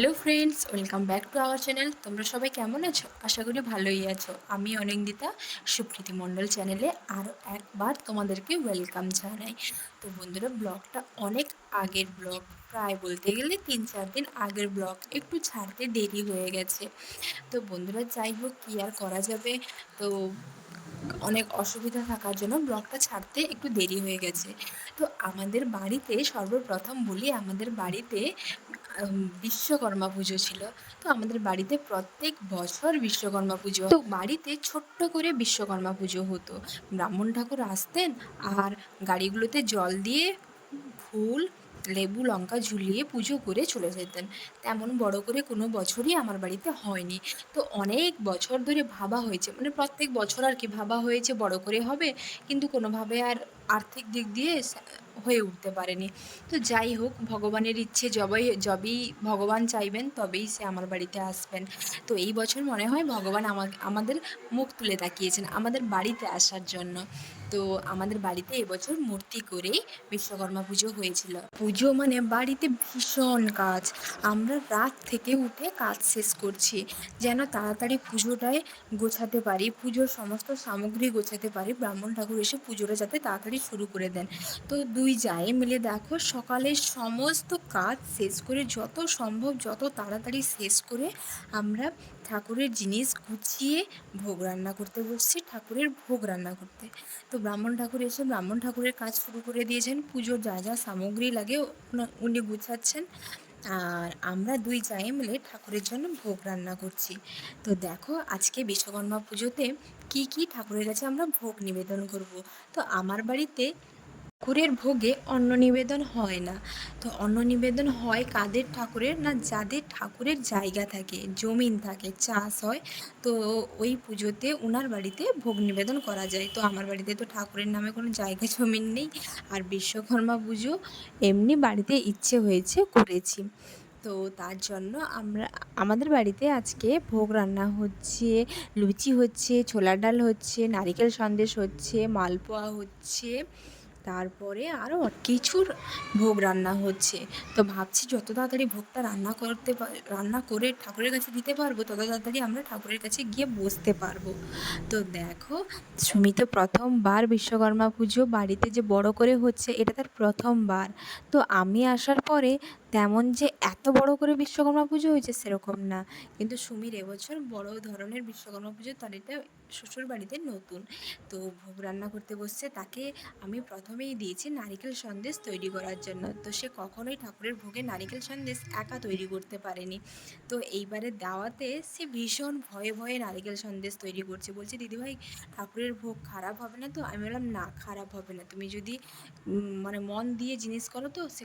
Hello friends welcome back to our channel তোমরা সবাই কেমন আছো? আশা করি ভালোই আছো। আমি অনিন্দিতা, সুপ্রীতি মণ্ডল চ্যানেলে আরও একবার তোমাদেরকে ওয়েলকাম জানাই। তো বন্ধুরা, ব্লগটা অনেক আগের ব্লগ। প্রায় বলতে গেলে তিন চার দিন আগের ব্লগ। একটু ছাড়তে দেরি হয়ে গেছে। তো বন্ধুরা, যাই হোক, কী আর করা যাবে? তো অনেক অসুবিধা থাকার জন্য ব্লগটা ছাড়তে একটু দেরি হয়ে গেছে। তো আমাদের বাড়িতে সর্বপ্রথম বলি, আমাদের বাড়িতে বিশ্বকর্মা পুজো ছিল। তো আমাদের বাড়িতে প্রত্যেক বছর বিশ্বকর্মা পুজো। তো বাড়িতে ছোট্ট করে বিশ্বকর্মা পুজো হতো। ব্রাহ্মণ ঠাকুর আসতেন আর গাড়িগুলোতে জল দিয়ে ফুল, লেবু, লঙ্কা ঝুলিয়ে পুজো করে চলে যেতেন। তেমন বড় করে কোনো বছরই আমার বাড়িতে হয়নি। তো অনেক বছর ধরে ভাবা হয়েছে। মানে প্রত্যেক বছর আর কি ভাবা হয়েছে বড় করে হবে। কিন্তু কোনোভাবে আর আর্থিক দিক দিয়ে হয়ে উঠতে পারেনি। তো যাই হোক, ভগবানের ইচ্ছে যবেই যবেই ভগবান চাইবেন, তবেই সে আমার বাড়িতে আসবেন। তো এই বছর মনে হয় ভগবান আমাকে আমাদের মুখ তুলে তাকিয়েছেন, আমাদের বাড়িতে আসার জন্য। তো আমাদের বাড়িতে এবছর মূর্তি করেই বিশ্বকর্মা পুজো হয়েছিল। পুজো মানে বাড়িতে ভীষণ কাজ। আমরা রাত থেকে উঠে কাজ শেষ করছি, যেন তাড়াতাড়ি পুজোটায় গোছাতে পারি, পুজোর সমস্ত সামগ্রী গোছাতে পারি, ব্রাহ্মণ ঠাকুর এসে পুজোটা যাতে তাড়াতাড়ি শুরু করে দেন। তো দুই যায় মিলে দেখো সকালে সমস্ত কাজ শেষ করে, যত সম্ভব যত তাড়াতাড়ি শেষ করে আমরা ঠাকুরের জিনিস গুছিয়ে ভোগ রান্না করতে বসছি, ঠাকুরের ভোগ রান্না করতে। তো ব্রাহ্মণ ঠাকুর এসে ব্রাহ্মণ ঠাকুরের কাজ শুরু করে দিয়েছেন, পুজোর যা যা সামগ্রী লাগে উনি গুছাচ্ছেন। আর আমরা দুই যাই মিলে ঠাকুরের জন্য ভোগ রান্না করছি। তো দেখো আজকে বিশ্বকর্মা পুজোতে কি কি ঠাকুরের কাছে আমরা ভোগ নিবেদন করব। তো আমার বাড়িতে ঠাকুরের ভোগে অন্ন নিবেদন হয় না। তো অন্ন নিবেদন হয় কাদের ঠাকুরের না যাদের ঠাকুরের জায়গা থাকে, জমিন থাকে, চাষ হয়, তো ওই পুজোতে ওনার বাড়িতে ভোগ নিবেদন করা যায়। তো আমার বাড়িতে তো ঠাকুরের নামে কোনো জায়গা, জমিন নেই। আর বিশ্বকর্মা পুজো এমনি বাড়িতে ইচ্ছে হয়েছে করেছি। তো তার জন্য আমরা, আমাদের বাড়িতে আজকে ভোগ রান্না হচ্ছে, লুচি হচ্ছে, ছোলার ডাল হচ্ছে, নারিকেল সন্দেশ হচ্ছে, মালপোয়া হচ্ছে। তারপরে আরও কিছুর ভোগ রান্না হচ্ছে। তো ভাবছি যত তাড়াতাড়ি ভোগটা রান্না করতে রান্না করে ঠাকুরের কাছে দিতে পারব, তত তাড়াতাড়ি আমরা ঠাকুরের কাছে গিয়ে বসতে পারব। তো দেখো সুমি তো প্রথমবার বিশ্বকর্মা পুজো বাড়িতে যে বড় করে হচ্ছে, এটা তার প্রথমবার। তো আমি আসার পরে তেমন যে এত বড় করে বিশ্বকর্মা পুজো হয়েছে সেরকম না। কিন্তু সুমির এবছর বড় ধরনের বিশ্বকর্মা পুজো তার এটা শ্বশুর বাড়িতে নতুন। তো ভোগ রান্না করতে বসছে, তাকে আমি প্রথমেই দিয়েছি নারিকেল সন্দেশ তৈরি করার জন্য। তো সে কখনোই ঠাকুরের ভোগে নারিকেল সন্দেশ একা তৈরি করতে পারেনি। তো এইবারে দাওয়াতে সে ভীষণ ভয়ে ভয়ে নারিকেল সন্দেশ তৈরি করছে। বলছে, দিদিভাই, ঠাকুরের ভোগ খারাপ হবে না তো? আমি বললাম, না, খারাপ হবে না। তুমি যদি মানে মন দিয়ে জিনিস করো তো, সে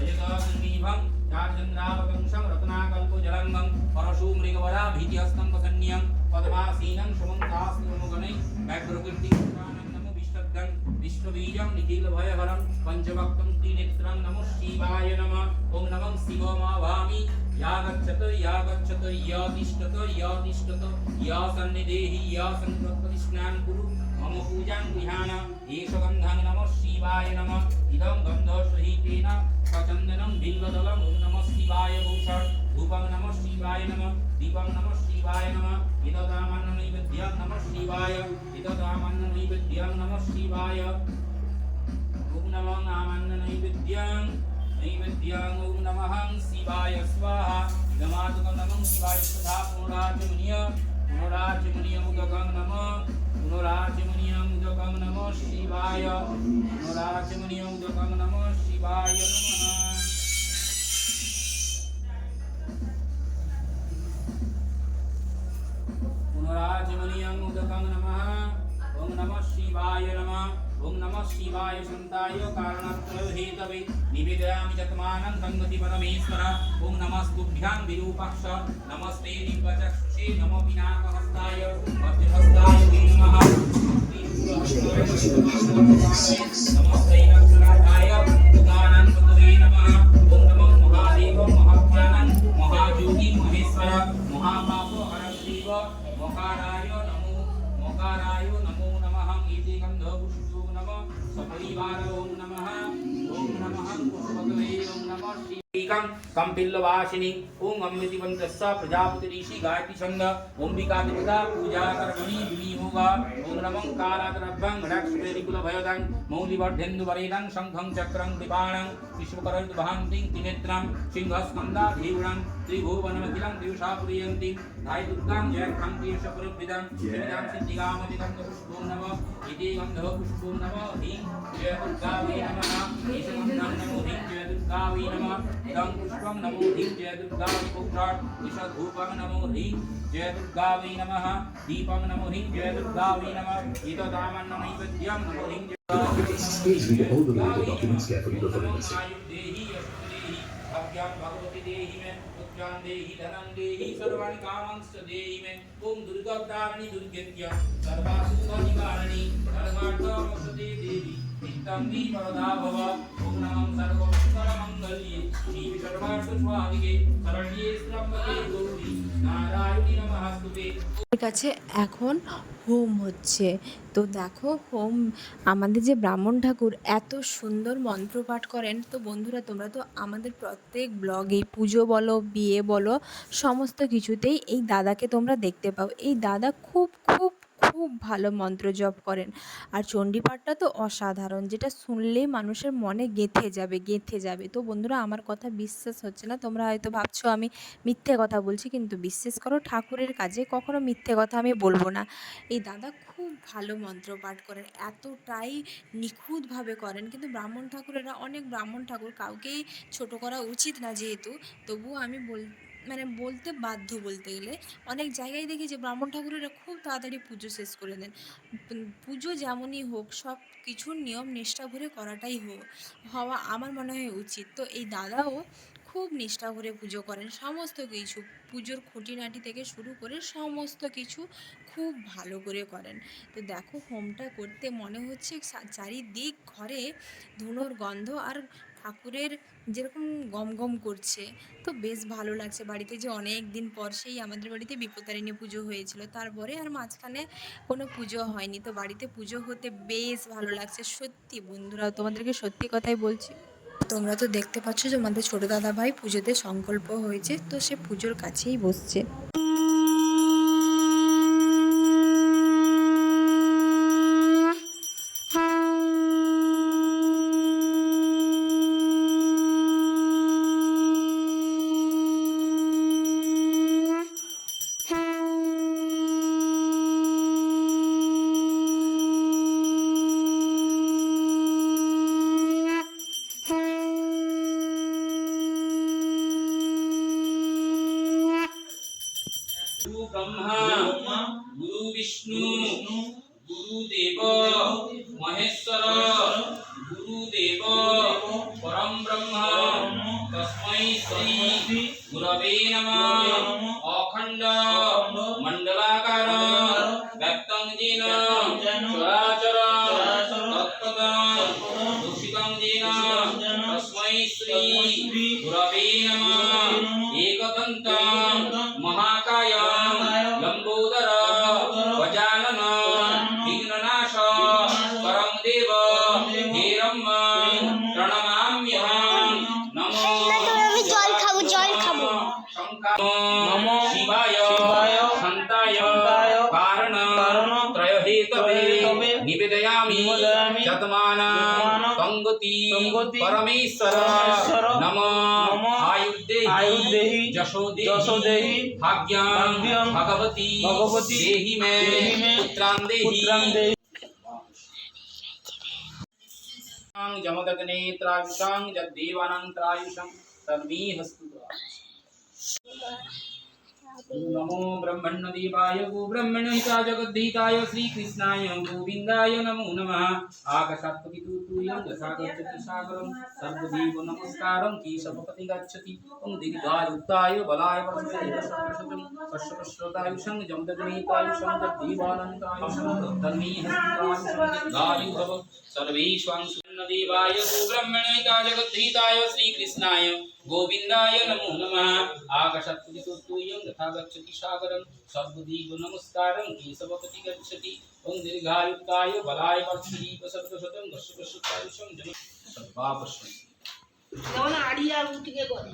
नमः ध्यायेत् नित्यां महेशं रजतसन्निभं चार्चन्द्रावकंशं रत्नाकल्पजलङ्गं परशुमृगवरा भीतिहस्तं वसन्यं पद्मासीनं सुमन्तास्त्रमुगणै व्याघ्रकीर्तिपुराणं विश्वबीजं निखिलभयहरं पञ्चभक्तं त्रिनेत्रं नमः शिवाय नमः ॐ नमः शिवमाभामि या गच्छत या गच्छत या तिष्ठत या तिष्ठत या सन्निधेहि या सन्प्रतिष्णान् कुरु मम पूजां गृहाण एष गन्धं नमः शिवाय नमः इदं गन्धसहितेन स्वचन्दनं बिल्वदलं ॐ नमः शिवाय भूषण धूपं नमः शिवाय नमः दीपं नमः शिवाय नमः इददामन्ननैवेद्यं नमः शिवाय इददामन्ननैवेद्यं नमः शिवाय ॐ नमः नामन्ननैवेद्यं नैवेद्यं ॐ नमः शिवाय स्वाहा इदमादुकं नमः शिवाय तथा पुनराचमनीय पुनराचमनीयमुदकं नमः নুরাচমনীয়ং দকম নম শিবায় নুরাচমনীয়ং দকম নম শিবায় নমঃ পুনরাচমনীয়ং উদকং নমঃ ওং নমঃ শিবায় নমঃ ओम नमः शिवाय शांताय कारणात्मयो हेतवे निवेदयामि चत्मानं संगति परमेश्वर ओम नमः तुभ्यां विरूपाक्ष। नमस्ते दिव्यचक्षुषे नमो विनाकहस्ताय वज्रहस्ताय नमः। ऋषिकं तं पिल्लवासिनी अमृति वंदस्य प्रजापति ऋषि गायत्री छन्द। ओम्बिका देवता पूजा करणि विली होगा ओम कर्मणि विनियोगा। ॐ नमं कालाग्रभं घटक्षुकुलभयदं मौलिवर्धेन्दुवरेदं शंखं चक्रं कृपाणं विश्वकरभान्तिं त्रिनेत्रं सिंहस्कन्दाधीवणं त्रिभुवनमखिलं त्रियुषा प्रियन्ति धायिदुर्गां जयक्रं केशपुरविदं सिद्धिगामदिदं पुष्पो नमः। इति गन्धः पुष्पो नमः ह्रीं जय दुर्गावै नमः ईशगन्धं नमो ह्रीं जय दुर्गावै नमः इदं पुष्पं नमो ह्रीं जय दुर्गावै पुत्रात् ईशधूपं नमो ह्रीं जय दुर्गावै नमः दीपं नमो ह्रीं जय दुर्गावै नमः एतदामन्न नैवेद्यं नमो ह्रीं जय Please read all the related documents carefully before proceeding. ज्ञान भगवती देहि में उज्ञान देहि धनं देहि सर्वाणि कामांश्च देहि में। ओम दुर्गा प्राणि दुर्गत्य सर्वासुख निवारणि सर्वार्थ मोक्षदे देवी नित्यं दी वरदा भव ओम नमः सर्वं सर्वमङ्गल्ये श्री सर्वार्थ स्वामिके शरण्ये त्र्यम्बके गौरी नारायणी नमः কাছে এখন হোম হচ্ছে। তো দেখো, হোম আমাদের যে ব্রাহ্মণ ঠাকুর এত সুন্দর মন্ত্র পাঠ করেন। তো বন্ধুরা, তোমরা তো আমাদের প্রত্যেক ব্লগে পুজো বলো, বিয়ে বলো, সমস্ত কিছুতেই এই দাদাকে তোমরা দেখতে পাও। এই দাদা খুব খুব খুব ভালো মন্ত্র জপ করেন। আর চণ্ডীপাঠটা তো অসাধারণ, যেটা শুনলেই মানুষের মনে গেঁথে যাবে গেঁথে যাবে। তো বন্ধুরা, আমার কথা বিশ্বাস হচ্ছে না। তোমরা হয়তো ভাবছ আমি মিথ্যে কথা বলছি, কিন্তু বিশ্বাস করো, ঠাকুরের কাজে কখনো মিথ্যে কথা আমি বলব না। এই দাদা খুব ভালো মন্ত্র পাঠ করেন, এতটাই নিখুঁতভাবে করেন। কিন্তু ব্রাহ্মণ ঠাকুরেরা, অনেক ব্রাহ্মণ ঠাকুর কাউকেই ছোট করা উচিত না যেহেতু। তবুও আমি বল মানে বলতে বাধ্য বলতে গেলে। অনেক জায়গায় দেখি যে ব্রাহ্মণ ঠাকুরেরা খুব তাড়াতাড়ি পুজো শেষ করে দেন। পুজো যেমনই হোক, সব কিছুর নিয়ম নিষ্ঠা ভরে করাটাই হোক হওয়া আমার মনে হয় উচিত। তো এই দাদাও খুব নিষ্ঠা করে পুজো করেন। সমস্ত কিছু, পুজোর খুঁটিনাটি থেকে শুরু করে সমস্ত কিছু খুব ভালো করে করেন। তো দেখো, হোমটা করতে মনে হচ্ছে চারিদিক ঘরে ধুনোর গন্ধ আর ঠাকুরের যেরকম গম গম করছে, তো বেশ ভালো লাগছে। বাড়িতে যে অনেক দিন পর সেই আমাদের বাড়িতে বিপদারিণী পুজো হয়েছিল। তারপরে আর মাঝখানে কোনো পুজো হয়নি। তো বাড়িতে পুজো হতে বেশ ভালো লাগছে। সত্যি বন্ধুরা, তোমাদেরকে সত্যি কথাই বলছি। তোমরা তো দেখতে পাচ্ছ যে আমাদের ছোটো দাদা ভাই পুজোতে সংকল্প হয়েছে, তো সে পুজোর কাছেই বসছে। ব্রহ্মা গুরু বিষ্ণু গুরুদেব মহেশ্বর গুরুদেব পরম ব্রহ্ম তস্মৈ শ্রী গুরবে নমঃ অখণ্ড মণ্ডলাকার ব্যক্তং জিনা परमेश्वर नमः। आयुर्देहि। आयुर्देहि। जशोदेहि। जशोदेहि। भाग्यं। भगवती। भगवती। देहि मे। पुत्रां देहि। जमदग्नेत्रायुषां नमो ब्रह्मण्यदेवाय गोब्रह्मणहिताय जगद्धिताय श्रीकृष्णाय, गोविन्दाय नमो नमः। आकाशात्पतितूतूयं यथा गच्छति सागरं सर्वदेव नमस्कारं, केशवपति गच्छति, ॐ दीर्घायुक्ताय, बलाय वर्षशतं कश्यपश्रोतायुषं जमदग्नेतायुषं देवानन्तायुषं तन्मे हस्तायुषं भव सर्वेष्वां ब्रह्मदेवाय सुब्रह्मण्यता जगद्धीताय श्रीकृष्णाय गोविंदाय नमो नम। आकशत्पुरिसोत्तूयं तथा गच्छति नमस्कार सर्वदीव केशवपति गच्छति। दीर्घायुक्ताय बलाय जन आडिया उठ के बोले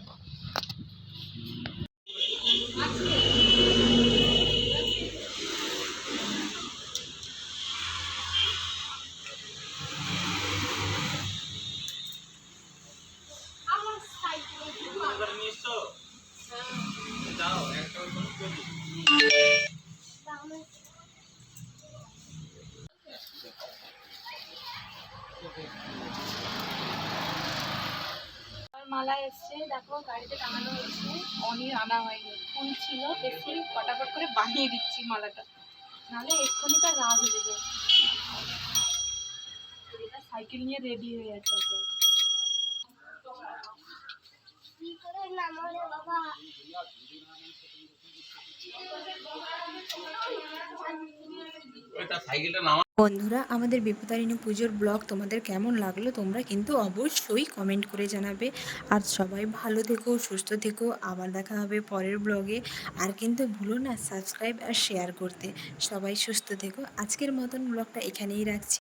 মালা এসছে, দেখো গাড়িতে টাঙানো হয়েছে। অনির আনা হয়নি, ফুল ছিল দেখি ফটাফট করে বানিয়ে দিচ্ছি মালাটা। নাহলে এক্ষুনি তার রাগ হয়ে যাবে। সাইকেল নিয়ে রেডি হয়ে এখন। কি করে নামো বাবা বন্ধুরা, আমাদের বিপদারিণী পুজোর ব্লগ তোমাদের কেমন লাগল তোমরা কিন্তু অবশ্যই কমেন্ট করে জানাবে। আর সবাই ভালো থেকো, সুস্থ থেকো। আবার দেখা হবে পরের ব্লগে। আর কিন্তু ভুলো না সাবস্ক্রাইব আর শেয়ার করতে। সবাই সুস্থ থেকো। আজকের মতন ব্লগটা এখানেই রাখছি।